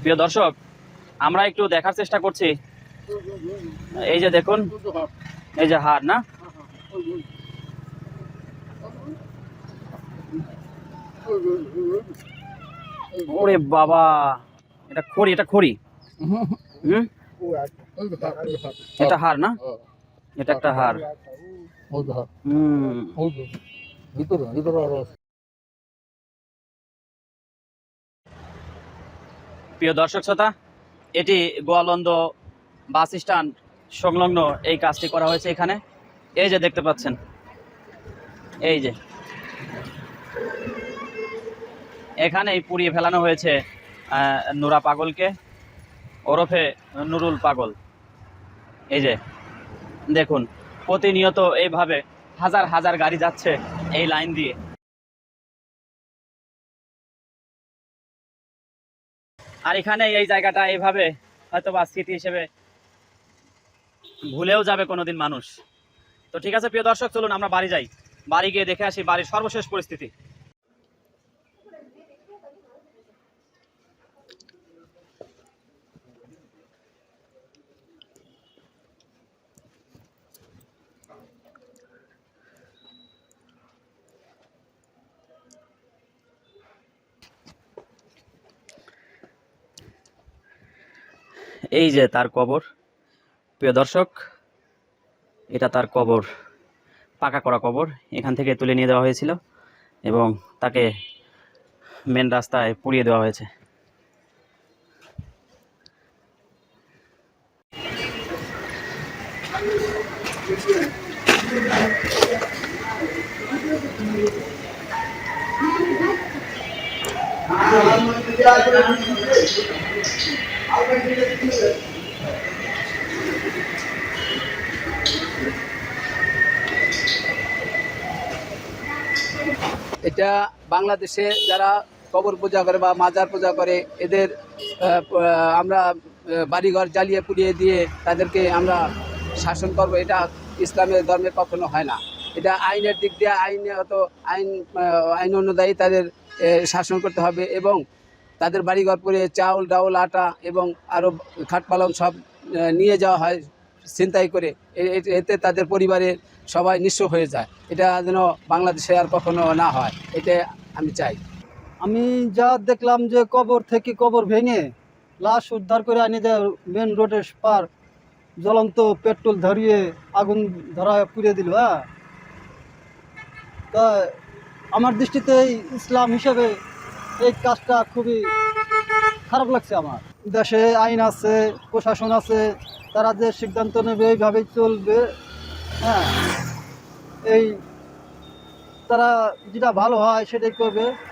প্রিয় দর্শক, আমরা একটু দেখার চেষ্টা করছি। এই যে দেখুন, এই যে হার, না? ওরে বাবা, এটা খড়ি এটা খড়ি। হুম? এটা হার, না? এটা একটা হার। হুম আরও আছে। প্রিয় দর্শক শ্রোতা, এটি গোয়ালন্দ বাস স্ট্যান্ড সংলগ্ন এই কাজটি করা হয়েছে এখানে। এই যে দেখতে পাচ্ছেন, এই যে। এখানেই পুড়িয়ে ফেলানো হয়েছে নুরা পাগলকে। ওরফে নুরুল পাগল। এই যে, দেখুন, প্রতিনিয়ত এইভাবে হাজার হাজার গাড়ি যাচ্ছে এই লাইন দিয়ে। আর এখানে এই জায়গাটা এইভাবে হয়তো বা স্মৃতি হিসেবে ভুলেও যাবে কোনোদিন মানুষ। তো ঠিক আছে, প্রিয় দর্শক, চলুন আমরা বাড়ি যাই। বাড়ি গিয়ে দেখে আসি বাড়ির সর্বশেষ পরিস্থিতি। এই যে তার কবর। প্রিয় দর্শক, এটা তার কবর, পাকা করা কবর। এখান থেকে তুলে নিয়ে দেওয়া হয়েছিল এবং তাকে মেন রাস্তায় পুড়িয়ে দেওয়া হয়েছে। এটা বাংলাদেশে যারা কবর পূজা করে বা মাজার পূজা করে, এদের আমরা বাড়িঘর জ্বালিয়ে পুড়িয়ে দিয়ে তাদেরকে আমরা শাসন করব। এটা ইসলামের ধর্মে কখনো হয় না। এটা আইনের দিক দিয়ে আইনে হয়তো আইন আইন অনুযায়ী তাদের শাসন করতে হবে এবং তাদের বাড়িঘর পুড়ে চাউল, ডাউল, আটা এবং আরও খাট পালং সব নিয়ে যাওয়া হয় ছিনতাই করে। এতে তাদের পরিবারে সবাই নিঃস্ব হয়ে যায়। এটা যেন বাংলাদেশে আর কখনো না হয়, এটা আমি চাই। আমি যা দেখলাম যে কবর থেকে কবর ভেঙে লাশ উদ্ধার করে আনি দেয় মেন রোডের পার, জ্বলন্ত পেট্রোল ধরিয়ে আগুন ধরা পুড়ে দিল হ্যাঁ? তা আমার দৃষ্টিতে ইসলাম হিসেবে এই কাজটা খুবই খারাপ লাগছে আমার। দেশে আইন আছে, প্রশাসন আছে, তারা যে সিদ্ধান্ত নেবে, এইভাবেই চলবে হ্যাঁ। এই তারা যেটা ভালো হয় সেটাই করবে।